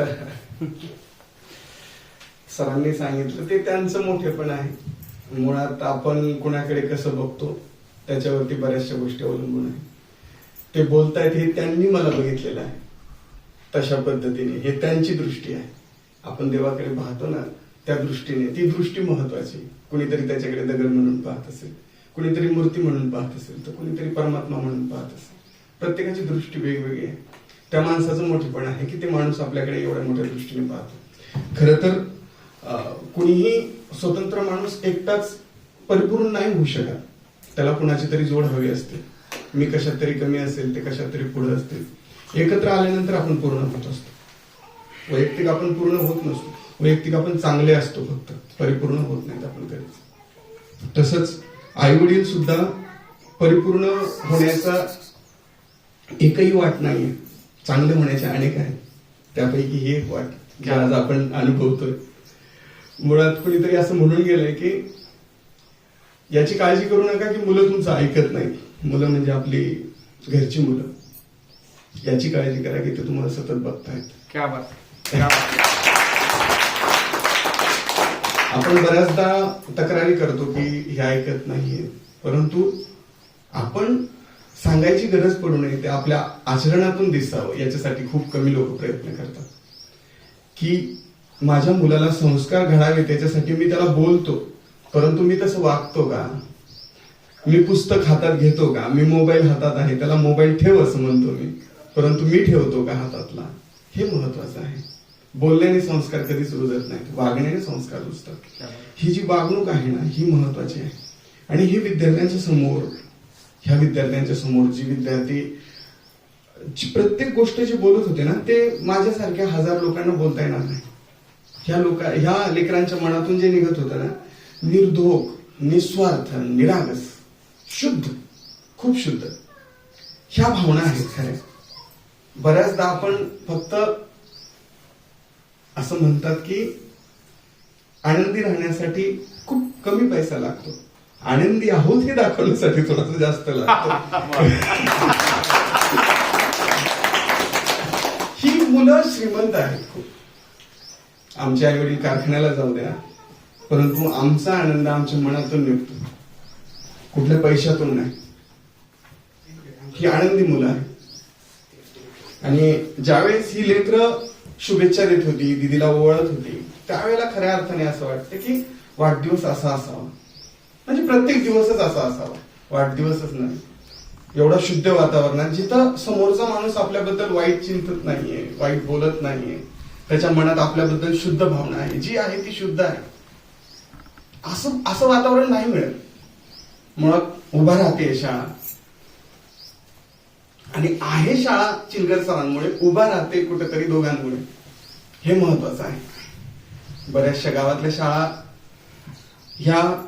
सरांनी सांगितलं ते त्यांचं मोठेपण आहे. मुळात आपण कुणाकडे कसं बघतो त्याच्यावरती बऱ्याचशा गोष्टी अवलंबून आहे ते बोलतायत हे त्यांनी मला बघितलेलं आहे. तशा पद्धतीने. हे त्यांची दृष्टी आहे. आपण देवाकडे पाहतो ना त्या दृष्टीने. ती दृष्टी महत्वाची कुणीतरी त्याच्याकडे दगड म्हणून पाहत असेल कुणीतरी मूर्ती म्हणून पाहत असेल तर कुणीतरी परमात्मा म्हणून पाहत असेल. प्रत्येकाची दृष्टी वेगवेगळी आहे. त्या माणसाचं मोठेपण आहे की ते माणूस आपल्याकडे एवढ्या मोठ्या दृष्टीने पाहतो. खरं तर कुणीही स्वतंत्र माणूस एकटाच परिपूर्ण नाही होऊ शकत. त्याला कुणाची तरी जोड हवी असते. मी कशात तरी कमी असेल ते कशात तरी पुढे असतील. एकत्र आल्यानंतर आपण पूर्ण होत असतो. वैयक्तिक आपण पूर्ण होत नसतो. वैयक्तिक आपण चांगले असतो फक्त. परिपूर्ण होत नाहीत आपण कधीच. तसंच आई वडील सुद्धा परिपूर्ण होण्याचा एकही वाट नाहीये. चांगले होण्याचे अनेक आहेत. त्यापैकी ही एक वाट जी आज आपण अनुभवतोय. मुळात कुणीतरी असं म्हणून गेलंय की याची काळजी करू नका की मुलं तुमचं ऐकत नाही. मुलं म्हणजे आपली घरची मुलं. याची काळजी करा की ते तुम्हाला सतत बघतायत. क्या बात क्या बात आपण बऱ्याचदा तक्रारी करतो की हे ऐकत नाहीये. परंतु आपण सांगायची गरज पडू नये ते आपल्या आचरणातून दिसावं याच्यासाठी खूप कमी लोक प्रयत्न करतात. की माझ्या मुलाला संस्कार घडावे त्याच्यासाठी मी त्याला बोलतो परंतु मी तसं वागतो का? मी पुस्तक हातात घेतो का? मी मोबाईल हातात आहे त्याला मोबाईल ठेव असं म्हणतो मी परंतु मी ठेवतो का हातातला? हे महत्वाचं आहे. बोलण्याने संस्कार कधीच रुजत नाहीत वागण्याने संस्कार रुजतात. ही जी वागणूक आहे ना ही महत्वाची आहे. आणि ही विद्यार्थ्यांच्या समोर ह्या विद्यार्थ्यांच्या समोर जी विद्यार्थी जी प्रत्येक गोष्ट जे बोलत होते ना ते माझ्यासारख्या हजार लोकांना बोलता येणार नाही. ह्या लोक ह्या लेकरांच्या मनातून जे निघत होतं ना निर्धोक निस्वार्थ निरागस शुद्ध खूप शुद्ध. ह्या भावना आहेत खऱ्या बऱ्याचदा आपण फक्त असं म्हणतात की आनंदी राहण्यासाठी खूप कमी पैसा लागतो. आनंदी आहोत हे दाखवण्यासाठी थोडासा जास्त लागतो. ही मुलं श्रीमंत आहेत खूप. आमचे आई वडील कारखान्याला जाऊ द्या. परंतु आमचा आनंद आमच्या मनातून निघतो. कुठल्या पैशातून नाही. ही आनंदी मुलं आहेत. आणि ज्यावेळेस ही लेकरं शुभेच्छा देत होती दिदीला ओळख होती त्यावेळेला खऱ्या अर्थाने असं वाटतं की वाढदिवस असा असावा. म्हणजे प्रत्येक दिवसच असा असावा. वाढदिवसच नाही. एवढा शुद्ध वातावरणात जिथं समोरचा माणूस आपल्याबद्दल वाईट चिंतत नाहीये वाईट बोलत नाहीये त्याच्या मनात आपल्याबद्दल शुद्ध भावना आहे. जी आहे ती शुद्ध आहे. असं असं वातावरण नाही मिळत. मुळात उभा राहते शाळा. आणि आहे शाळा चिलकर सरांमुळे उभा राहते कुठेतरी दोघांमुळे. हे महत्वाचं आहे. बऱ्याचशा गावातल्या शाळा ह्या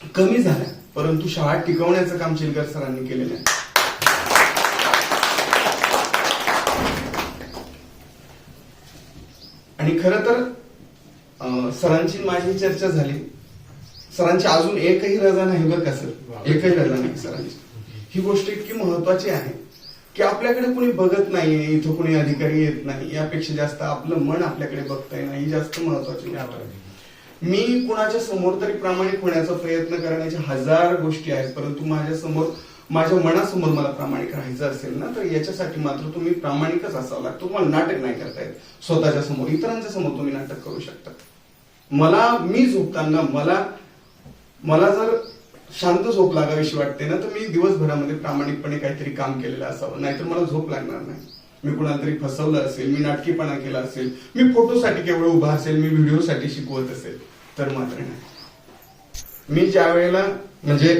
कमी झाल्या परंतु शाळा टिकवण्याचं काम चिलकर सरांनी केलेलं आहे. आणि खर तर सरांची माझी चर्चा झाली. सरांची अजून एकही रजा नाही बरं का सर? एकही रजा नाही सरांची. ही गोष्ट इतकी महत्वाची आहे की आपल्याकडे कुणी बघत नाहीये इथं कुणी अधिकारी येत नाही. यापेक्षा जास्त आपलं मन आपल्याकडे बघताय नाही ही जास्त महत्वाची आहे. मी कुणाच्या समोर तरी प्रामाणिक होण्याचा प्रयत्न करण्याच्या हजार गोष्टी आहेत परंतु माझ्यासमोर माझ्या मनासमोर मला प्रामाणिक राहायचं असेल ना तर याच्यासाठी मात्र तुम्ही प्रामाणिकच असावं लागतं. तुम्हाला नाटक नाही करता येत. स्वतःच्या समोर इतरांच्या समोर तुम्ही नाटक करू शकता. मला मी झोपताना मला मला जर शांत झोप लागावीशी वाटते ना तर मी दिवसभरामध्ये प्रामाणिकपणे काहीतरी काम केलेलं असावं. नाहीतर मला झोप लागणार नाही. मी कुणाला तरी फसवलं असेल मी नाटकीपणा केला असेल मी फोटोसाठी केवळ उभा असेल मी व्हिडिओसाठी शिकवत असेल. तर मात्र नाही. मी ज्या वेळेला म्हणजे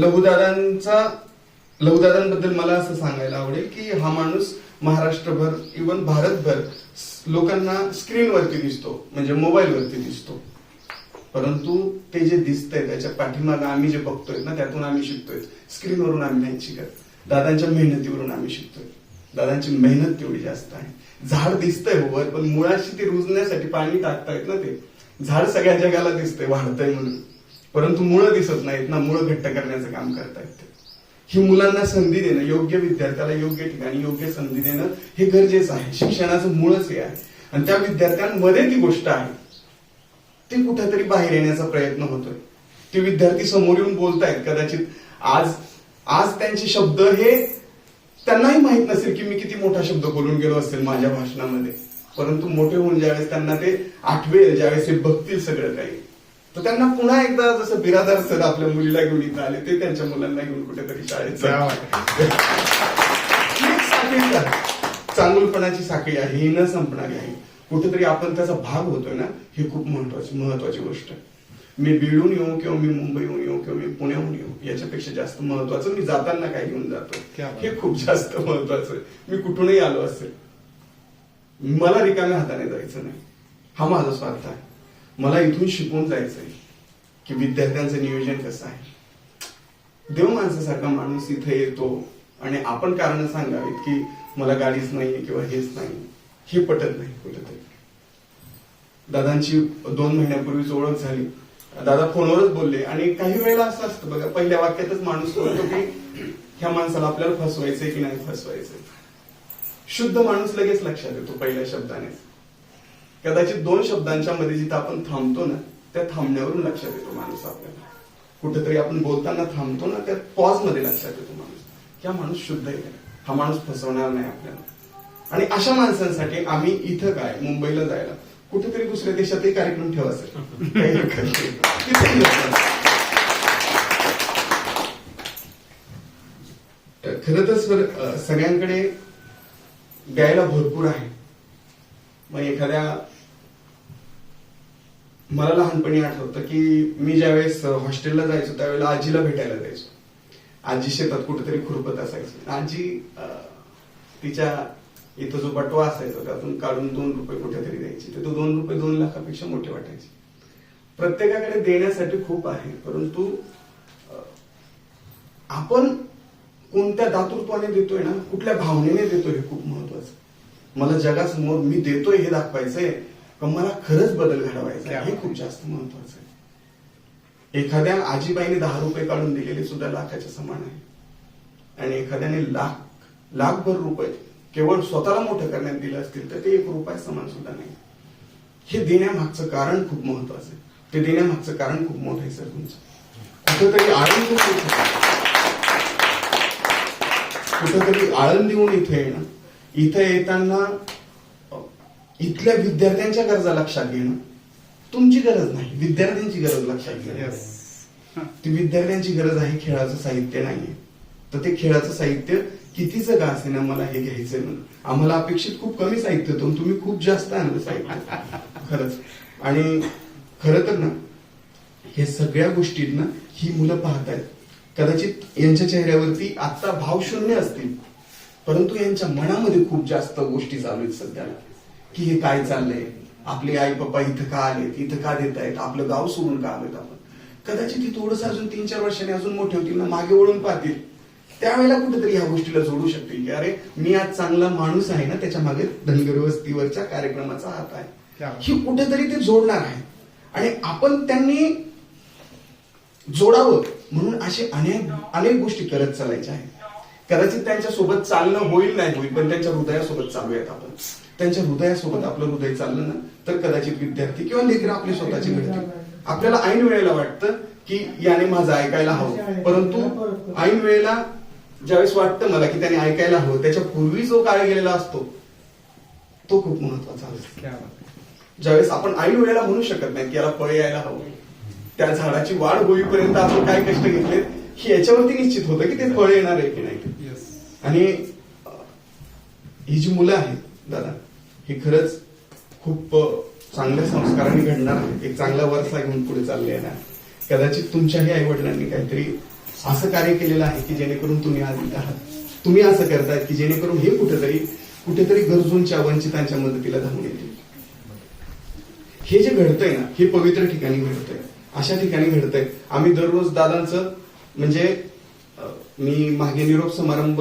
लघुदादांचा लघुदादांबद्दल मला असं सांगायला आवडेल की हा माणूस महाराष्ट्रभर इवन भारतभर लोकांना स्क्रीनवरती दिसतो म्हणजे मोबाईलवरती दिसतो. परंतु ते जे दिसतंय त्याच्या पाठीमागं आम्ही जे बघतोय ना त्यातून आम्ही शिकतोय. स्क्रीनवरून आम्ही नाही शिकत. दादांच्या मेहनतीवरून आम्ही शिकतोय. दादांची मेहनत तेवढी जास्त आहे. झाड दिसतंय हो वर पण मुळाशी ते रुजण्यासाठी पाणी टाकतायत ना ते. झाड सगळ्या जगाला दिसतंय वाढतंय म्हणून. परंतु मुळं दिसत नाहीत ना मुळं घट्ट करण्याचं काम करतायत ते. ही मुलांना संधी देणं योग्य विद्यार्थ्याला योग्य ठिकाणी योग्य संधी देणं हे गरजेचं आहे. शिक्षणाचं मुळच हे आहे. आणि त्या विद्यार्थ्यांमध्ये ती गोष्ट आहे. ते कुठेतरी बाहेर येण्याचा प्रयत्न होतोय. ते विद्यार्थी समोर येऊन बोलतायत कदाचित आज आज त्यांचे शब्द हे त्यांनाही माहीत नसेल की मी किती मोठा शब्द बोलून गेलो असेल माझ्या भाषणामध्ये. परंतु मोठे होऊन ज्यावेळेस त्यांना ते आठवेल ज्यावेळेस ते बघतील सगळं काही. तर त्यांना पुन्हा एकदा जसं बिरादार सर आपल्या मुलीला घेऊन इथं आले ते त्यांच्या मुलांना घेऊन कुठेतरी शाळेत चांगुलपणाची साखळी आहे ही न संपणारी आहे. कुठेतरी आपण त्याचा भाग होतोय ना ही खूप महत्वाची महत्वाची गोष्ट. मी बीडहून येऊ किंवा मी मुंबईहून येऊ किंवा मी पुण्याहून येऊ याच्यापेक्षा जास्त महत्वाचं मी जाताना काय घेऊन जातो. हे खूप जास्त महत्वाचं आहे. मी कुठूनही आलो असेल मला रिकाम्या हाताने जायचं नाही. हा माझा स्वार्थ आहे. मला इथून शिकून जायचंय की विद्यार्थ्यांचं नियोजन कसं आहे. देव माणसासारखा माणूस इथे येतो आणि आपण कारण सांगावीत की मला गाडीच नाहीये किंवा हेच नाही हे पटत नाही कुठेतरी. दादांची दोन महिन्यापूर्वीच ओळख झाली. दादा फोनवरच बोलले आणि काही वेळेला असं असतं बघा पहिल्या वाक्यातच माणूस बोलतो की ह्या माणसाला आपल्याला फसवायचंय की नाही फसवायचंय. शुद्ध माणूस लगेच लक्षात येतो पहिल्या शब्दानेच कदाचित दोन शब्दांच्या मध्ये जिथं आपण थांबतो ना त्या थांबण्यावरून लक्षात येतो माणूस आपल्याला. कुठेतरी आपण बोलताना थांबतो ना त्या पॉजमध्ये लक्षात येतो माणूस. या हा माणूस शुद्ध आहे. हा माणूस फसवणार नाही आपल्याला. आणि अशा माणसांसाठी आम्ही इथं काय मुंबईला जायला कुठेतरी दुसऱ्या देशातही कार्यक्रम ठेवा सर. खर तर सगळ्यांकडे द्यायला भरपूर आहे. मग एखाद्या मला लहानपणी आठवतं की मी ज्यावेळेस हॉस्टेलला जायचो त्यावेळेला आजीला भेटायला जायचो. आजी शेतात कुठेतरी खुरपत असायची. आजी तिच्या इथं जो बटवा असायचा त्यातून काढून दोन रुपये कुठेतरी द्यायची. तर तो दोन रुपये दोन लाखापेक्षा मोठे वाटायचे. प्रत्येकाकडे देण्यासाठी खूप आहे परंतु आपण कोणत्या दातृत्वाने देतोय ना कुठल्या भावनेने देतोय हे खूप महत्वाचं. मला जगासमोर मी देतोय हे दाखवायचंय मला खरंच बदल घडवायचा आहे हे खूप जास्त महत्वाचं आहे. एखाद्या आजीबाईने दहा रुपये काढून दिलेले सुद्धा लाखाच्या समान आहे. आणि एखाद्याने लाख लाखभर रुपये केवळ स्वतःला मोठं करण्यात दिलं असतील तर ते एक रुपया समान सुद्धा नाही. हे देण्यामागचं कारण खूप महत्वाचं आहे. ते देण्यामागचं कारण खूप मोठं आहे सर तुमचं. कुठंतरी आळंदी कुठंतरी आळंदीहून इथे येणं इथे येताना इथल्या विद्यार्थ्यांच्या गरजा लक्षात घेणं तुमची गरज नाही विद्यार्थ्यांची गरज लक्षात घेणं. ती विद्यार्थ्यांची गरज आहे खेळाचं साहित्य नाहीये. तर ते खेळाचं साहित्य कितीच का असे ना मला हे घ्यायचंय म्हणून? आम्हाला अपेक्षित खूप कमी साहित्य होतं तुम्ही खूप जास्त आणलं साहित्य. खरंच. आणि खरं तर ना हे सगळ्या गोष्टींना ही मुलं पाहतायत. कदाचित यांच्या चेहऱ्यावरती आता भाव शून्य असतील. परंतु यांच्या मनामध्ये खूप जास्त गोष्टी चालू आहेत सध्याला की हे काय चाललंय? आपले आई पप्पा इथं का आलेत? इथं का देत आहेत आपलं गाव सोडून का आलेत आपण? कदाचित ती थोडस अजून तीन चार वर्षांनी अजून मोठे होतील ना मागे वळून पाहतील. त्यावेळेला कुठेतरी ह्या गोष्टीला जोडू शकतील की अरे मी आज चांगला माणूस आहे ना त्याच्यामागे धनगर वस्तीवरच्या कार्यक्रमाचा हात आहे. ही कुठेतरी ते जोडणार आहे. आणि आपण त्यांनी जोडावं म्हणून असे अनेक अनेक गोष्टी करत चालायच्या आहेत. कदाचित त्यांच्यासोबत चालणं होईल नाही होईल पण त्यांच्या हृदयासोबत चालूयात आपण. त्यांच्या हृदयासोबत आपलं हृदय चाललं ना तर कदाचित विद्यार्थी किंवा लेकर आपली स्वतःची घडतील आपल्याला ऐन वेळेला वाटतं की याने माझं ऐकायला हवं. परंतु ऐन वेळेला ज्यावेळेस वाटतं मला की त्याने ऐकायला हवं त्याच्या पूर्वी जो काळ गेलेला असतो तो खूप महत्त्वाचा असतो. ज्यावेळेस आपण ऐन वेळेला म्हणू शकत नाही की याला पळ यायला हवं. त्या झाडाची वाढ होईपर्यंत आपण काय कष्ट घेतले हे याच्यावरती निश्चित होतं की ते फळ येणार आहे की नाही. आणि ही जी मुलं आहेत दादा ही खरंच खूप चांगल्या संस्काराने घडणार एक चांगला वारसा घेऊन पुढे चालले आहे कदाचित तुमच्याही आई वडिलांनी काहीतरी असं कार्य केलेलं आहे की जेणेकरून तुम्ही आज आहात. तुम्ही असं करतायत की जेणेकरून हे कुठेतरी कुठेतरी गरजूंच्या वंचितांच्या मदतीला धावून येतील. हे जे घडतंय ना हे पवित्र ठिकाणी घडतंय. अशा ठिकाणी घडतंय. आम्ही दररोज दादांचं म्हणजे मी मागे निरोप समारंभ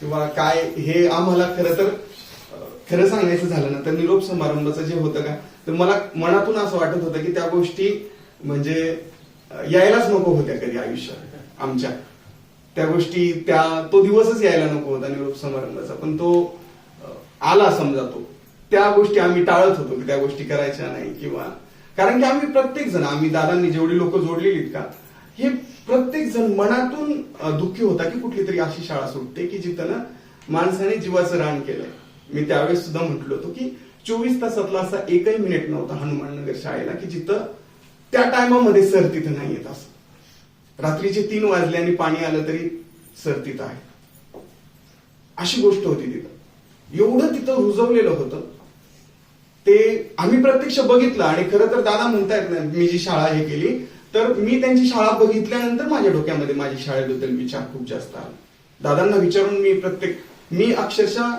किंवा काय हे आम्हाला खरं तर खरं सांगायचं झालं ना तर निरोप समारंभाचं जे होतं का तर मला मनातून असं वाटत होतं की त्या गोष्टी म्हणजे यायलाच नको होत्या कधी आयुष्यात आमच्या. त्या गोष्टी त्या तो दिवसच यायला नको होता निरोप समारंभाचा. पण तो आला समजा तो. त्या गोष्टी आम्ही टाळत होतो की त्या गोष्टी करायच्या नाही किंवा कारण की आम्ही प्रत्येक जण आम्ही दादांनी जेवढी लोक जोडलेली आहेत का हे प्रत्येक जण मनातून दुःखी होता की कुठली तरी अशी शाळा सुटते की जिथं ना माणसाने जीवाचं रान केलंय. मी त्यावेळेस सुद्धा म्हटलो होतो की चोवीस तासातला असा एकही मिनिट नव्हता हनुमाननगर शाळेला की जिथं त्या टायमामध्ये सर तिथं नाही येत असं. रात्रीचे तीन वाजले आणि पाणी आलं तरी सर तिथं आहे अशी गोष्ट होती तिथं. एवढं तिथं रुजवलेलं होतं. ते आम्ही प्रत्यक्ष बघितलं आणि खरं तर दादा म्हणतायत ना मी जी शाळा हे केली तर मी त्यांची शाळा बघितल्यानंतर माझ्या डोक्यामध्ये माझी शाळेबद्दल विचार खूप जास्त आला. दादांना विचारून मी प्रत्येक मी अक्षरशः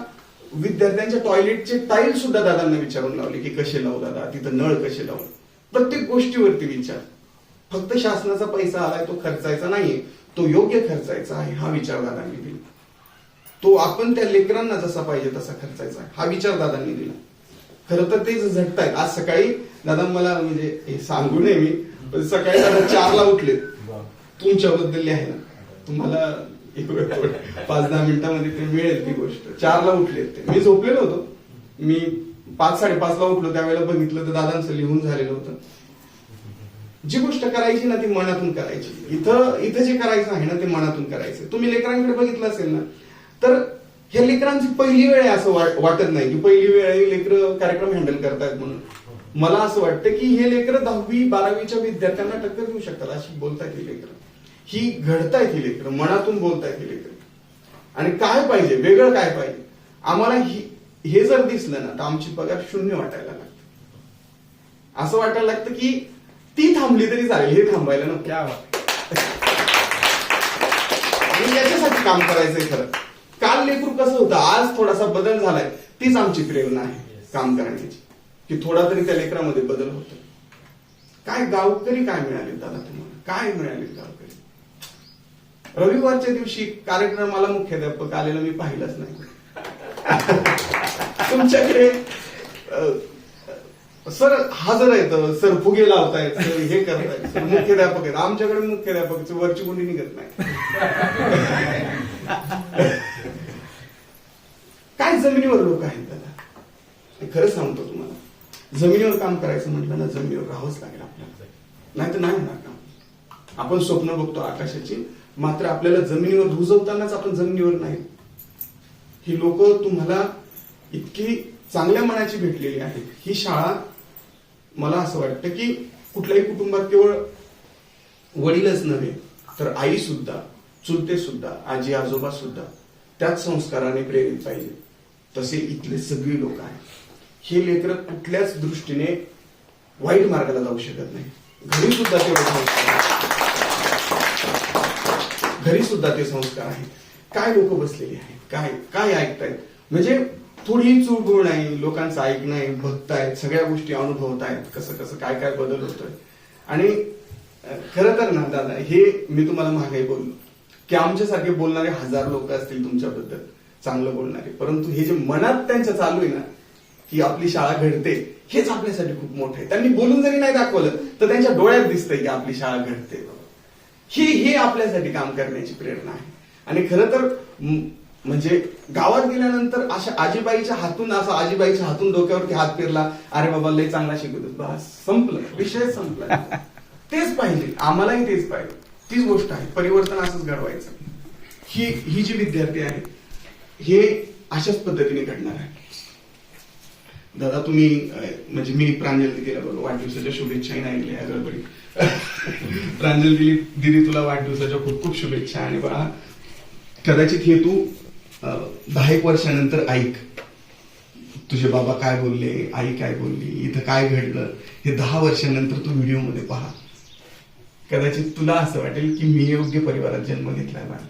विद्यार्थ्यांच्या टॉयलेटचे टाईल सुद्धा दादांना विचारून लावले की कसे लावू दादा तिथं नळ कसे लावू? प्रत्येक गोष्टीवरती विचार. फक्त शासनाचा पैसा आलाय तो खर्चायचा नाहीये तो योग्य खर्चायचा आहे हा विचार दादांनी दिला. तो आपण त्या लेकरांना जसा पाहिजे तसा खर्चायचा आहे हा विचार दादांनी दिला. खरं तर ते झटतायत. आज सकाळी दादा मला म्हणजे हे सांगू नये मी पण सकाळी दादा चारला उठले तुमच्याबद्दल लिहायला. तुम्हाला एक वेळ पाच दहा मिनिटांमध्ये ते मिळेल ती गोष्ट. चारला उठले ते. मी झोपलेलो होतो. मी पाच साडेपाचला उठलो. त्यावेळेला बघितलं तर दादांचं लिहून झालेलं होतं. जी गोष्ट करायची ना ती मनातून करायची. इथं इथं जे करायचं आहे ना ते मनातून करायचं तुम्ही लेकरांकडे बघितलं असेल ना तर ह्या लेकरांची पहिली वेळ आहे असं वाट- वाटत नाही की पहिली वेळ आहे लेकर कार्यक्रम हँडल करतायत म्हणून. मला असं वाटतं की हे लेकर दहावी बारावीच्या विद्यार्थ्यांना टक्कर देऊ शकतात अशी बोलतायत ही लेकर. ही घडतायत ही लेकर मनातून बोलतायत ही लेकर. आणि काय पाहिजे? वेगळं काय पाहिजे? आम्हाला ही हे जर दिसलं ना तर आमची पगार शून्य वाटायला लागते. असं वाटायला लागतं की ती थांबली तरी चालेल हे थांबायला नको. याच्यासाठी काम करायचंय खरं. लेकरू कसं होतं? आज थोडासा बदल झालाय. तीच आमची प्रेरणा आहे काम करण्याची. की थोडा तरी त्या लेकरामध्ये बदल होतो. काय गावकरी काय मिळाले दादा तुम्हाला? काय मिळाले गावकरी? रविवारच्या दिवशी कार्यक्रमाला मुख्याध्यापक आलेला मी पाहिलंच नाही. तुमच्याकडे सर हजर आहेत सर फुगे लावतायत सर हे करतायत सर मुख्याध्यापक आहेत. आमच्याकडे मुख्याध्यापक वरची कोणी निघत नाही. काय जमिनीवर लोक आहेत दादा. मी खरं सांगतो तुम्हाला. जमिनीवर काम करायचं म्हटलं ना जमिनीवर राहावंच लागेल आपल्याला. नाही तर नाही होणार काम. आपण स्वप्न बघतो आकाशाची. मात्र आपल्याला जमिनीवर रुजवतानाच आपण जमिनीवर नाही. ही लोक तुम्हाला इतकी चांगल्या मनाची भेटलेली आहेत. ही शाळा मला असं वाटतं की कुठल्याही कुटुंबात केवळ वडीलच नव्हे तर आई सुद्धा चुलते सुद्धा आजी आजोबा सुद्धा त्याच संस्काराने प्रेरित पाहिजे तसे इथले सगळे लोक आहेत. हे लेकर कुठल्याच दृष्टीने वाईट मार्गाला जाऊ शकत नाही. घरी सुद्धा ते घरी सुद्धा ते संस्कार आहेत. काय लोक बसलेली आहेत? काय काय ऐकतायत? म्हणजे थोडी चूळबुळ नाही लोकांचं ऐकणं आहे बघतायत सगळ्या गोष्टी अनुभवत आहेत कसं कसं काय काय बदल होतोय. आणि खरं तर ना दादा हे मी तुम्हाला मागे बोललो. की आमच्यासारखे बोलणारे हजार लोक असतील तुमच्याबद्दल. चांगलं बोलणारे परंतु हे जे मनात त्यांच्या चालू आहे ना की आपली शाळा घडते हेच आपल्यासाठी खूप मोठं आहे. त्यांनी बोलून जरी नाही दाखवलं तर त्यांच्या डोळ्यात दिसतंय की आपली शाळा घडते. ही हे आपल्यासाठी काम करण्याची प्रेरणा आहे. आणि खरं तर म्हणजे गावात गेल्यानंतर अशा आजीबाईच्या हातून असं आजीबाईच्या हातून डोक्यावरती हात फिरला अरे बाबा लय चांगला शिकवतो बस संपलं. विषय संपला. तेच पाहिजे. आम्हालाही तेच पाहिजे. तीच गोष्ट आहे. परिवर्तन असंच घडवायचं. ही ही जी विद्यार्थी आहे हे अशाच पद्धतीने घडणार आहे. दादा तुम्ही म्हणजे मी प्रांजल दिदीला बघ वाढदिवसाच्या शुभेच्छाही नाही दिल्या या गडबडीत. प्रांजल दिदी दिदी तुला वाढदिवसाच्या खूप खूप शुभेच्छा आणि बाळा कदाचित हे तू दहा एक वर्षानंतर ऐक. तुझे बाबा काय बोलले आई काय बोलली इथं काय घडलं हे दहा वर्षानंतर तू व्हिडिओमध्ये पहा. कदाचित तुला असं वाटेल की मी योग्य परिवारात जन्म घेतलाय मला.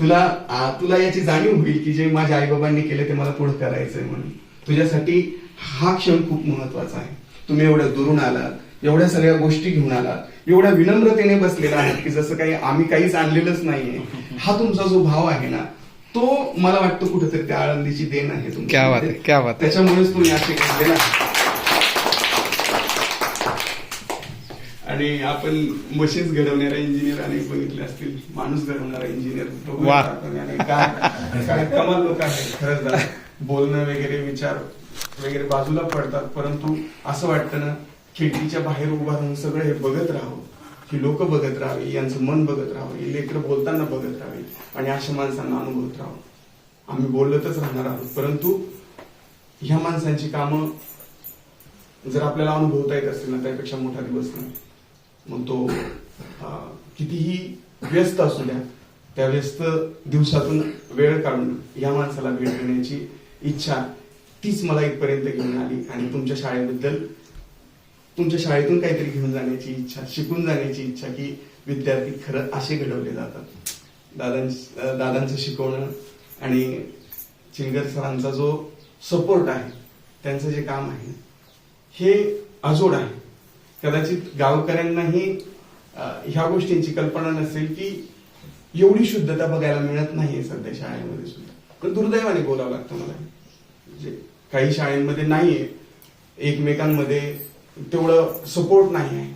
तुला आ, तुला याची जाणीव होईल की जे माझ्या आईबाबांनी केले ते मला पुढे करायचंय म्हणून. तुझ्यासाठी हा क्षण खूप महत्त्वाचा आहे. तुम्ही एवढ्या दुरून आलात एवढ्या सगळ्या गोष्टी घेऊन आलात एवढ्या विनम्रतेने बसलेला आहात की जसं काही आम्ही काहीच आणलेलंच नाहीये. हा तुमचा जो भाव आहे ना तो मला वाटतं कुठेतरी त्या आळंदीची देण आहे आहे, आहे. त्याच्यामुळेच तुम्ही असे केलेला आणि आपण मशीन्स घडवणारा इंजिनियर अनेक बघितले असतील. माणूस घडवणारा इंजिनियर काय कमाल लोक आहेत खरंच. बोलणं वगैरे विचार वगैरे बाजूला पडतात. परंतु असं वाटतं ना खिडकीच्या बाहेर उभा राहून सगळं हे बघत राहावं. ही लोक बघत राहावी यांचं मन बघत राहावं लेकरं बोलताना बघत राहावी आणि अशा माणसांना अनुभवत राहावं. आम्ही बोलतच राहणार आहोत. परंतु ह्या माणसांची कामं जर आपल्याला अनुभवता येत असतील ना त्यापेक्षा मोठा दिवस नाही. मग तो कितीही व्यस्त असू द्या त्या व्यस्त दिवसातून वेळ काढून या माणसाला भेट देण्याची इच्छा तीच मला इथपर्यंत घेऊन आली. आणि तुमच्या शाळेबद्दल तुमच्या शाळेतून काहीतरी घेऊन जाण्याची इच्छा शिकून जाण्याची इच्छा की विद्यार्थी खरं असे घडवले जातात. दादां दादांचं शिकवणं आणि चिलगर सरांचा जो सपोर्ट आहे त्यांचं जे काम आहे हे अजोड आहे. कदाचित गावकऱ्यांनाही ह्या गोष्टींची कल्पना नसेल की एवढी शुद्धता बघायला मिळत नाहीये सध्या शाळेमध्ये सुद्धा. पण दुर्दैवाने बोलावं लागतं मला. म्हणजे काही शाळेमध्ये नाहीये एकमेकांमध्ये तेवढं सपोर्ट नाही आहे.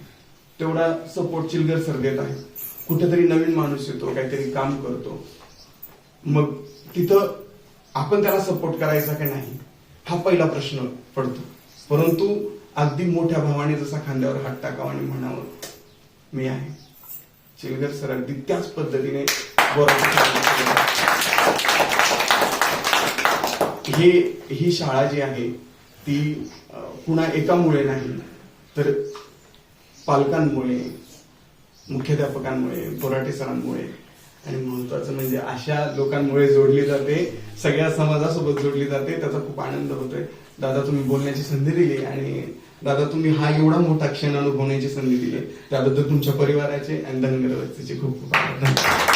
तेवढा सपोर्ट चिलगर सर देत आहे कुठेतरी नवीन माणूस येतो काहीतरी काम करतो. मग तिथं आपण त्याला सपोर्ट करायचा का नाही? हा पहिला प्रश्न पडतो. परंतु अगदी मोठ्या भावाने जसा खांद्यावर हात टाकावा आणि म्हणावं मी आहे. चिलगर सर अगदी त्याच पद्धतीने हे ही शाळा जी आहे ती पुन्हा एकामुळे नाही तर पालकांमुळे मुख्याध्यापकांमुळे बोराटे सरांमुळे आणि महत्वाचं म्हणजे अशा लोकांमुळे जोडली जाते सगळ्या समाजासोबत जोडली जाते त्याचा खूप आनंद होतोय. दादा तुम्ही बोलण्याची संधी दिली आणि दादा तुम्ही हा एवढा मोठा क्षण अनुभवण्याची संधी दिली. त्याबद्दल तुमच्या परिवाराचे आणि धनगर खूप खूप आभार. धन्यवाद.